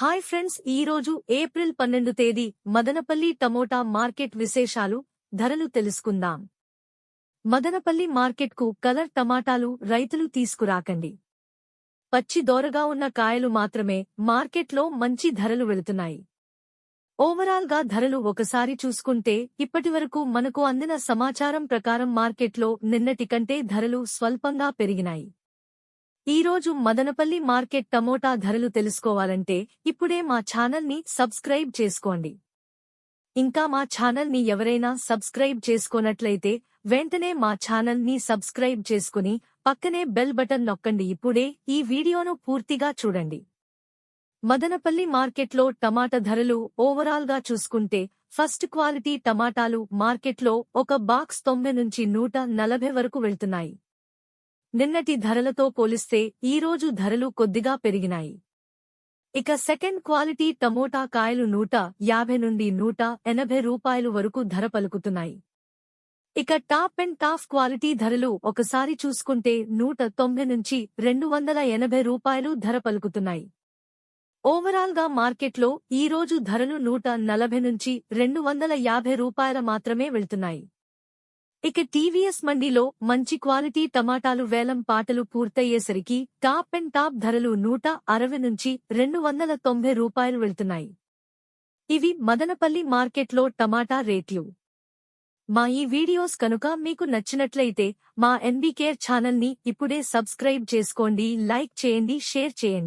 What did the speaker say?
Hi friends ఈ రోజు April పన్నెండు తేదీ మదనపల్లి టమోటా మార్కెట్ విశేషాలు ధరలు తెలుసుకుందాం. మదనపల్లి మార్కెట్కు కలర్ టమాటాలు రైతులు తీసుకురాకండి. పచ్చి దోరగా ఉన్న కాయలు మాత్రమే మార్కెట్లో మంచి ధరలు వెళుతున్నాయి. ఓవరాల్గా ధరలు ఒకసారి చూసుకుంటే ఇప్పటివరకు మనకు అందిన సమాచారం ప్రకారం మార్కెట్లో నిన్నటి కంటే ధరలు స్వల్పంగా పెరిగినాయి. ఈ రోజు మదనపల్లి మార్కెట్ టమోటా ధరలు తెలుసుకోవాలంటే ఇప్పుడే మా ఛానల్ని సబ్స్క్రైబ్ చేసుకోండి. ఇంకా మా ఛానల్ని ఎవరైనా సబ్స్క్రైబ్ చేసుకోనట్లయితే వెంటనే మా ఛానల్ని సబ్స్క్రైబ్ చేసుకుని పక్కనే బెల్ బటన్ నొక్కండి. ఇప్పుడే ఈ వీడియోను పూర్తిగా చూడండి. మదనపల్లి మార్కెట్లో టమాటా ధరలు ఓవరాల్గా చూసుకుంటే ఫస్ట్ క్వాలిటీ టమాటాలు మార్కెట్లో ఒక బాక్స్ తొంభై నుంచి నూట నలభై వరకు వెళ్తున్నాయి. నిన్నటి ధరలతో పోలిస్తే ఈరోజు ధరలు కొద్దిగా పెరిగినాయి. ఇక సెకండ్ క్వాలిటీ టమోటా కాయలు నూట యాభై నుండి నూట ఎనభై రూపాయలు వరకు ధర పలుకుతున్నాయి. ఇక టాప్ అండ్ టాప్ క్వాలిటీ ధరలు ఒకసారి చూసుకుంటే నూట తొంభై నుంచి రెండు వందల ఎనభై రూపాయలు ధర పలుకుతున్నాయి. ఓవరాల్గా మార్కెట్లో ఈరోజు ధరలు నూట నలభై నుంచి రెండు వందల యాభై రూపాయల మాత్రమే వెళ్తున్నాయి. ఇక టీవీఎస్ మండీలో మంచి క్వాలిటీ టమాటాలు వేలం పాటలు పూర్తయ్యేసరికి టాప్ అండ్ టాప్ ధరలు నూట అరవై నుంచి రెండు వందల తొంభై రూపాయలు వెళ్తున్నాయి. ఇవి మదనపల్లి మార్కెట్లో టమాటా రేట్లు. మా ఈ వీడియోస్ కనుక మీకు నచ్చినట్లయితే మా ఎన్బీకేర్ ఛానల్ని ఇప్పుడే సబ్స్క్రైబ్ చేసుకోండి లైక్ చేయండి షేర్ చేయండి.